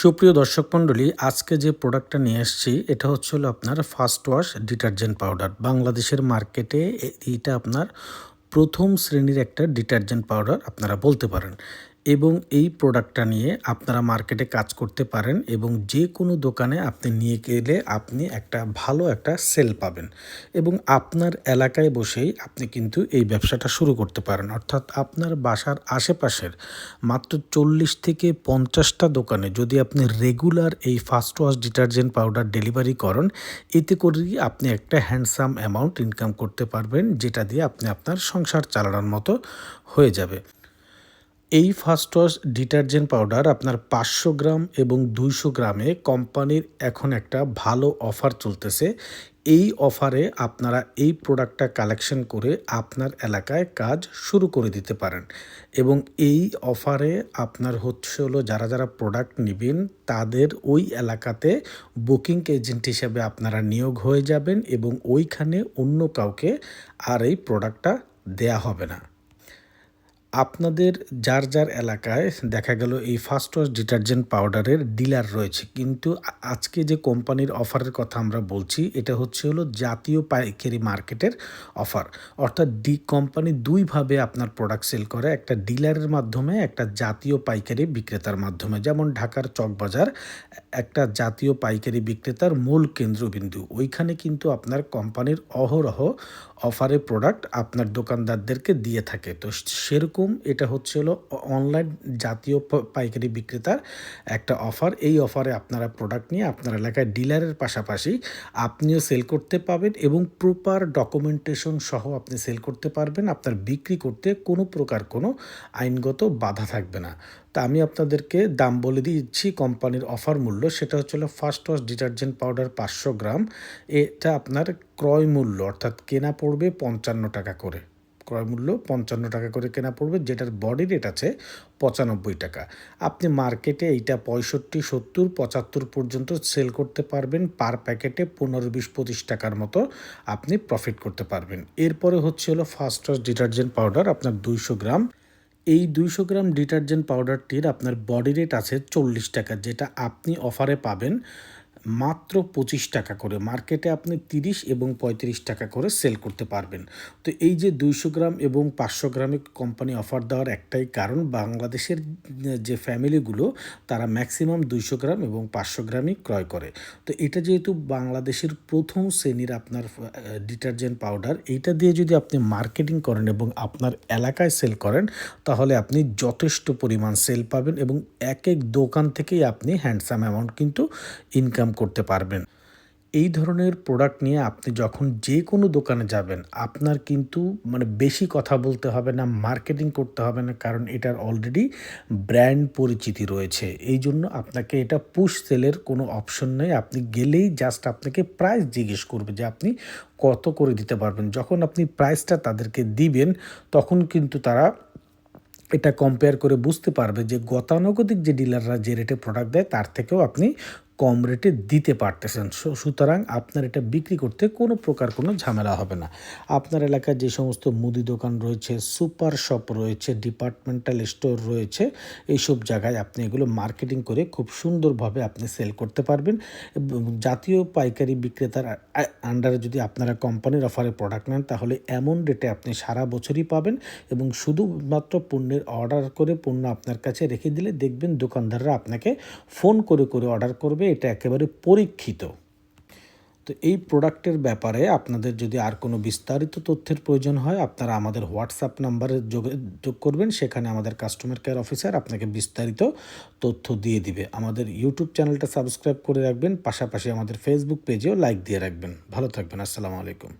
সুপ্রিয় দর্শক মণ্ডলী, আজকে যে প্রোডাক্টটা নিয়ে এসেছি এটা হচ্ছে হলো আপনার ফার্স্ট ওয়াশ ডিটারজেন্ট পাউডার। বাংলাদেশের মার্কেটে এটা এইটা আপনার প্রথম শ্রেণির একটা ডিটারজেন্ট পাউডার আপনারা বলতে পারেন। এবং এই প্রোডাক্টটা নিয়ে আপনারা মার্কেটে কাজ করতে পারেন এবং যে কোনো দোকানে আপনি নিয়ে গেলে আপনি একটা ভালো একটা সেল পাবেন এবং আপনার এলাকায় বসেই আপনি কিন্তু এই ব্যবসাটা শুরু করতে পারেন। অর্থাৎ আপনার বাসার আশেপাশের মাত্র চল্লিশ থেকে পঞ্চাশটা দোকানে যদি আপনি রেগুলার এই First Wash detergent powder delivery করেন, এতে করেই আপনি একটা হ্যান্ডসাম অ্যামাউন্ট ইনকাম করতে পারবেন, যেটা দিয়ে আপনি আপনার সংসার চালানোর মতো হয়ে যাবে। এই ফার্স্ট ওয়াশ ডিটারজেন্ট পাউডার আপনার পাঁচশো গ্রাম এবং দুইশো গ্রামে কোম্পানির এখন একটা ভালো অফার চলতেছে। এই অফারে আপনারা এই প্রোডাক্টটা কালেকশন করে আপনার এলাকায় কাজ শুরু করে দিতে পারেন এবং এই অফারে আপনার হচ্ছে হলো যারা যারা প্রোডাক্ট নেবেন তাদের ওই এলাকাতে বুকিং এজেন্ট হিসেবে আপনারা নিয়োগ হয়ে যাবেন এবং ওইখানে অন্য কাউকে আর এই প্রোডাক্টটা দেয়া হবে না। আপনাদের যার যার এলাকায় দেখা গেল এই ফার্স্ট ওয়াশ ডিটারজেন্ট পাউডারের ডিলার রয়েছে। কিন্তু আজকে যে কোম্পানির অফারের কথা আমরা বলছি, এটা হচ্ছে হলো জাতীয় পাইকারি মার্কেটের অফার অর্থাৎ ডি কোম্পানি দুইভাবে আপনার প্রোডাক্ট সেল করে, একটা ডিলারের মাধ্যমে, একটা জাতীয় পাইকারি বিক্রেতার মাধ্যমে। যেমন ঢাকার চকবাজার, একটা জাতীয় পাইকারি বিক্রেতার মূল কেন্দ্রবিন্দু। ওইখানে কিন্তু আপনার কোম্পানির অহরহ অফারে প্রোডাক্ট আপনার দোকানদারদেরকে দিয়ে থাকে। তো সেরকম এটা হচ্ছে হলো অনলাইন জাতীয় পাইকারি বিক্রেতার একটা অফার এই অফারে আপনারা প্রোডাক্ট নিয়ে আপনার এলাকায় ডিলারের পাশাপাশি আপনিও সেল করতে পাবেন এবং প্রপার ডকুমেন্টেশন সহ আপনি সেল করতে পারবেন। আপনার বিক্রি করতে কোনো প্রকার কোনো আইনগত বাধা থাকবে না। তা আমি আপনাদেরকে দাম বলে দিচ্ছি কোম্পানির অফার মূল্য। সেটা হচ্ছে হলো ফার্স্ট ওয়াশ ডিটারজেন্ট পাউডার পাঁচশো গ্রাম। এটা আপনার ক্রয় মূল্য, অর্থাৎ কেনা পড়বে পঞ্চান্ন টাকা করে। ক্রয় মূল্য পঞ্চান্ন টাকা করে কেনা পড়বে, যেটার বডি রেট আছে পঁচানব্বই টাকা। আপনি মার্কেটে এইটা পঁয়ষট্টি, সত্তর, পঁচাত্তর পর্যন্ত সেল করতে পারবেন। পার প্যাকেটে পনেরো বিশ পঁচিশ টাকার মতো আপনি প্রফিট করতে পারবেন। এরপরে হচ্ছে হলো ফার্স্ট ওয়াশ ডিটারজেন্ট পাউডার, আপনার দুইশো গ্রাম। এই দুইশো গ্রাম ডিটারজেন্ট পাউডারটির আপনার বডি রেট আছে চল্লিশ টাকা, যেটা আপনি অফারে পাবেন মাত্র পঁচিশ টাকা করে। মার্কেটে আপনি তিরিশ এবং পঁয়ত্রিশ টাকা করে সেল করতে পারবেন। তো এই যে দুইশো গ্রাম এবং পাঁচশো গ্রামে কোম্পানি অফার দেওয়ার একটাই কারণ, বাংলাদেশের যে ফ্যামিলিগুলো তারা ম্যাক্সিমাম দুইশো গ্রাম এবং পাঁচশো গ্রামই ক্রয় করে। তো এটা যেহেতু বাংলাদেশের প্রথম শ্রেণির আপনার ডিটারজেন্ট পাউডার এইটা দিয়ে যদি আপনি মার্কেটিং করেন এবং আপনার এলাকায় সেল করেন, তাহলে আপনি যথেষ্ট পরিমাণ সেল পাবেন এবং এক এক দোকান থেকেই আপনি হ্যান্ডসাম অ্যামাউন্ট কিন্তু ইনকাম করতে পারবেন। এই ধরনের প্রোডাক্ট নিয়ে আপনি যখন যে কোনো দোকানে যাবেন, আপনার কিন্তু মানে বেশি কথা বলতে হবে না মার্কেটিং করতে হবে না, কারণ এটার অলরেডি ব্র্যান্ড পরিচিতি রয়েছে। এই জন্য আপনাকে এটা পুশ সেলের কোনো অপশন নেই। আপনি গেলেই জাস্ট আপনাকে প্রাইস জিজ্ঞেস করবে যে আপনি কত করে দিতে পারবেন। যখন আপনি প্রাইসটা তাদেরকে দিবেন, তখন কিন্তু তারা এটা কম্পেয়ার করে বুঝতে পারবে যে গতানুগতিক যে ডিলাররা যে রেটে প্রোডাক্ট দেয়, তার থেকেও আপনি কম রেটে দিতে পারতেছেন। সুতরাং আপনার এটা বিক্রি করতে কোনো প্রকার কোনো ঝামেলা হবে না। আপনার এলাকায় যে সমস্ত মুদি দোকান রয়েছে, সুপার শপ রয়েছে, ডিপার্টমেন্টাল স্টোর রয়েছে, এইসব জায়গায় আপনি এগুলো মার্কেটিং করে খুব সুন্দরভাবে আপনি সেল করতে পারবেন। জাতীয় পাইকারি বিক্রেতার আন্ডারে যদি আপনারা কোম্পানির অফারে প্রোডাক্ট নেন, তাহলে এমন রেটে আপনি সারা বছরই পাবেন এবং শুধুমাত্র পণ্যের অর্ডার করে পণ্য আপনার কাছে রেখে দিলে দেখবেন দোকানদাররা আপনাকে ফোন করে করে অর্ডার করবে এটা একেবারে পরীক্ষিত। তো এই প্রোডাক্টের ব্যাপারে আপনাদের যদি আর কোনো বিস্তারিত তথ্যের প্রয়োজন হয়, আপনারা আমাদের হোয়াটসঅ্যাপ নাম্বারে যোগাযোগ করবেন। সেখানে আমাদের কাস্টমার কেয়ার অফিসার আপনাকে বিস্তারিত তথ্য দিয়ে দিবে। আমাদের ইউটিউব চ্যানেলটা সাবস্ক্রাইব করে রাখবেন, পাশাপাশি আমাদের ফেসবুক পেজেও লাইক দিয়ে রাখবেন। ভালো থাকবেন, আসসালামু আলাইকুম।